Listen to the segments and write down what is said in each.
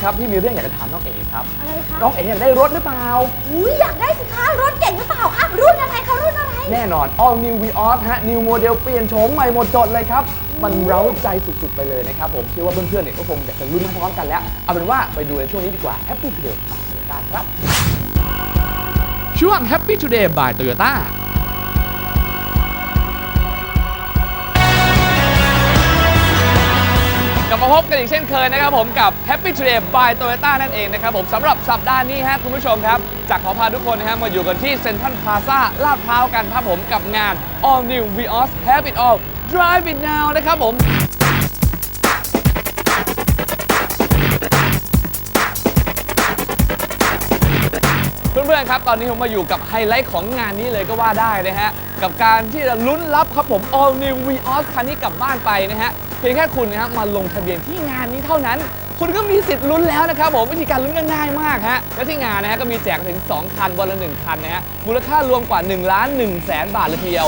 นะครับพี่มีเรื่องอยากจะถามน้องเอ๋ครับ อะไรคะน้องเอ๋อยากได้รถหรือเปล่า อุ้ยอยากได้สิคะรถเก่งหรือเปล่าคะรุ่นอะไรคะรุ่นอะไร แน่นอน All New Vios ฮะ New Model เปลี่ยนโฉมใหม่หมดจดเลยครับ มันเร้าใจสุดๆไปเลยนะครับผมเชื่อว่าเพื่อนๆเนี่ยก็คงอยากจะลุ้นพร้อมๆกันแล้ว เอาเป็นว่าไปดูในช่วงนี้ดีกว่า Happy Today by Toyota ครับ ช่วง Happy Today by Toyota กลับมาพบกันอีกเช่นเคยนะครับผมกับ Happy Today by Toyota นั่นเองนะครับผมสำหรับสัปดาห์นี้ฮะคุณผู้ชมครับจากขอพาทุกคนนะฮะมาอยู่กันที่เซ็นทรัลพลาซ่าลาดพร้าวกันครับผมกับงาน All New Vios Have It All Drive It Now นะครับผมเพื่อนๆครับ ตอนนี้ผมมาอยู่กับไฮไลท์ของงานนี้เลยก็ว่าได้นะฮะ กับการที่จะลุ้นรับครับผม All New Vios คันนี้กลับบ้านไปนะฮะ เพียงแค่คุณนะฮะมาลงทะเบียนที่งานนี้เท่านั้น คุณก็มีสิทธิ์ลุ้นแล้วนะครับผมวิธีการลุ้นก็ง่ายมากฮะและที่งานนะฮะก็มีแจกถึง 2 คันวันละ 1 คันนะฮะมูลค่ารวมกว่า1ล้าน1แสนบาทเลยทีเดียว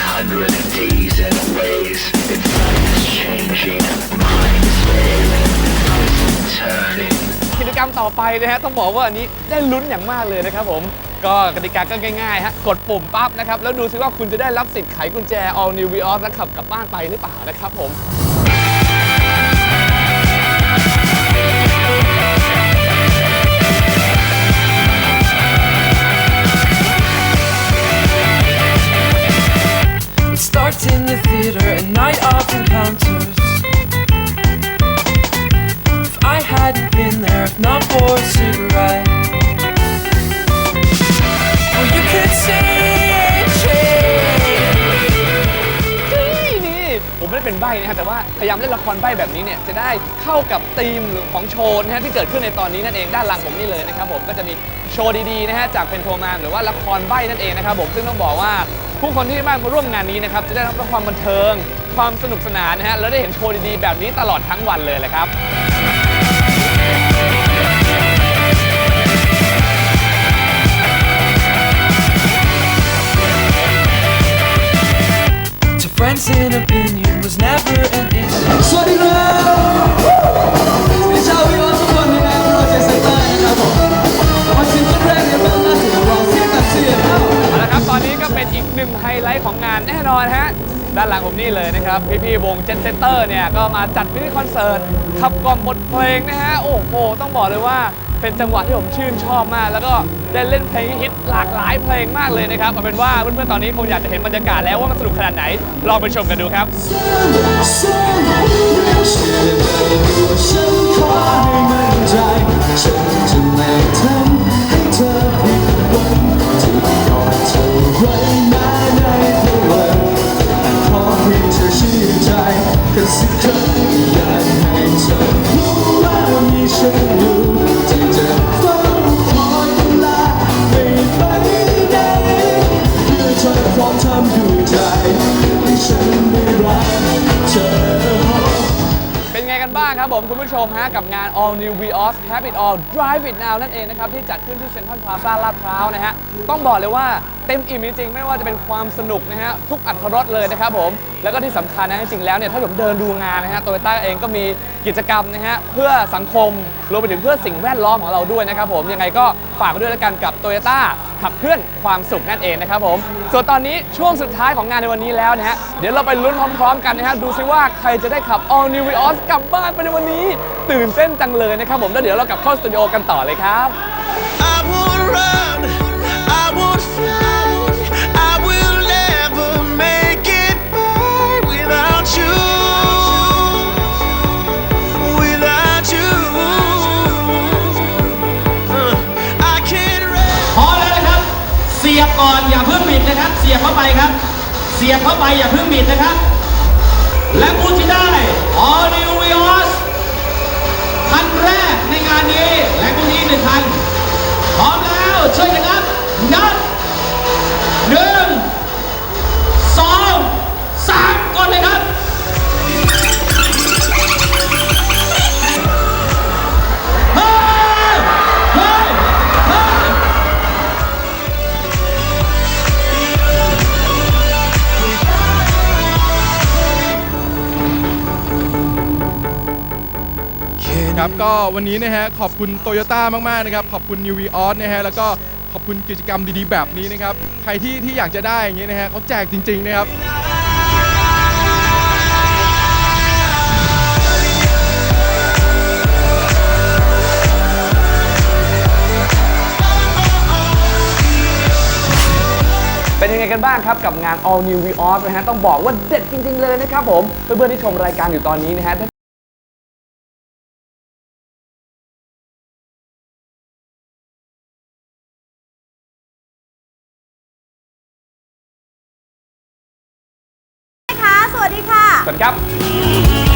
700 days and ways. It's time is changing. Mind is failing. Eyes turning. กิจกรรมต่อไปนะฮะต้องบอกว่าอันนี้ได้ลุ้นอย่างมากเลยนะครับผม ก็กติกาก็ง่ายๆฮะกดปุ่มปั๊บนะครับ แล้วดูซิว่าคุณจะได้รับสิทธิ์ไขกุญแจ All New Vios และขับกลับบ้านไปหรือเปล่านะครับผม It starts in ไม่ได้เป็นใบ้นะฮะแต่ว่าพยายามเล่นละครใบ้แบบนี้เนี่ยจะได้เข้ากับธีมของโชว์นะฮะที่เกิดขึ้นในตอนนี้นั่นเองด้านหลังผมนี่เลยนะครับผมก็จะมีโชว์ดีๆนะฮะจากเพนโทมานหรือว่าละครใบ้นั่นเองนะครับผมซึ่งต้องบอกว่าผู้คนที่มาร่วมงานนี้นะครับจะได้รับความบันเทิง ความสนุกสนานนะฮะแล้วได้เห็นโชว์ดีๆแบบนี้ตลอดทั้งวันเลยแหละครับ ของงานแน่นอนฮะ ด้านหลังผมนี่เลยนะครับ พี่ๆวงเจ็ตเซนเตอร์เนี่ย ก็มาจัดมินิคอนเสิร์ตขับกล่อมบทเพลงนะฮะ โอ้โห ต้องบอกเลยว่าเป็นจังหวะที่ผมชื่นชอบมาก แล้วก็ได้เล่นเพลงฮิตหลากหลายเพลงมากเลยนะครับเอาเป็นว่าเพื่อนๆตอนนี้คงอยากจะเห็นบรรยากาศแล้วว่ามันสนุกขนาดไหน ลองไปชมกันดูครับ ฉันขอให้มัน แค่สักครั้งอยากให้เธอรู้ว่ามีฉันอยู่ที่จะเฝ้าคอยเวลาไม่ไปไหนเพื่อเธอพร้อมทำด้วยใจให้ฉันได้รักเธอ เป็นไงกันบ้างครับผมคุณผู้ชมฮะกับงาน All New Vios Have It All Drive It Now นั่นเองนะครับ ที่จัดขึ้นที่เซ็นทรัลพลาซ่าลาดพร้าวนะฮะ ต้องบอกเลยว่า เต็มอิ่มจริงๆ ไม่ว่าจะเป็นความสนุกนะฮะทุกอัตรสเลยนะครับผม แล้วก็ที่สำคัญนะจริงๆแล้วเนี่ยถ้าผมเดินดูงานนะฮะโตโยต้าเองก็มีกิจกรรมนะฮะเพื่อสังคมรวมไปถึงเพื่อสิ่งแวดล้อมของเราด้วยนะครับผมยังไงก็ฝากไว้ด้วยแล้วกันกับโตโยต้าขับเคลื่อนความสุขนั่นเองนะครับผมส่วนตอนนี้ช่วงสุดท้ายของงานในวันนี้แล้วนะฮะเดี๋ยวเราไปลุ้นพร้อมๆ กันนะฮะดูซิว่าใครจะได้ขับ All New Vios กลับบ้านไปในวันนี้ ตื่นเต้นจังเลยนะครับผมแล้วเดี๋ยวเรากลับเข้าสตูดิโอกันต่อเลยครับ ยบก่อนอย่าเพิ่งบิดนะครับ เสียบเข้าไปครับ เสียบเข้าไปอย่าเพิ่งบิดนะครับ และผู้ที่ได้ All New Vios ครับก็วันนี้นะฮะขอบคุณโตโยต้ามากๆนะครับขอบคุณ New v ออสนะฮะแล้วก็ขอบคุณกิจกรรมดีๆแบบนี้นะครับใครที่ที่อยากจะได้อย่างเงี้ยนะฮะเขาแจกจริงๆนะครับเป็นยังไงกันบ้างครับ กับงาน All New Vios นะฮะต้องบอกว่าเด็ดจริง ๆ เลยนะครับผม เพื่อนๆที่ชมรายการอยู่ตอนนี้นะฮะค่ะ วัสดีค่ะ สวัสดีครับ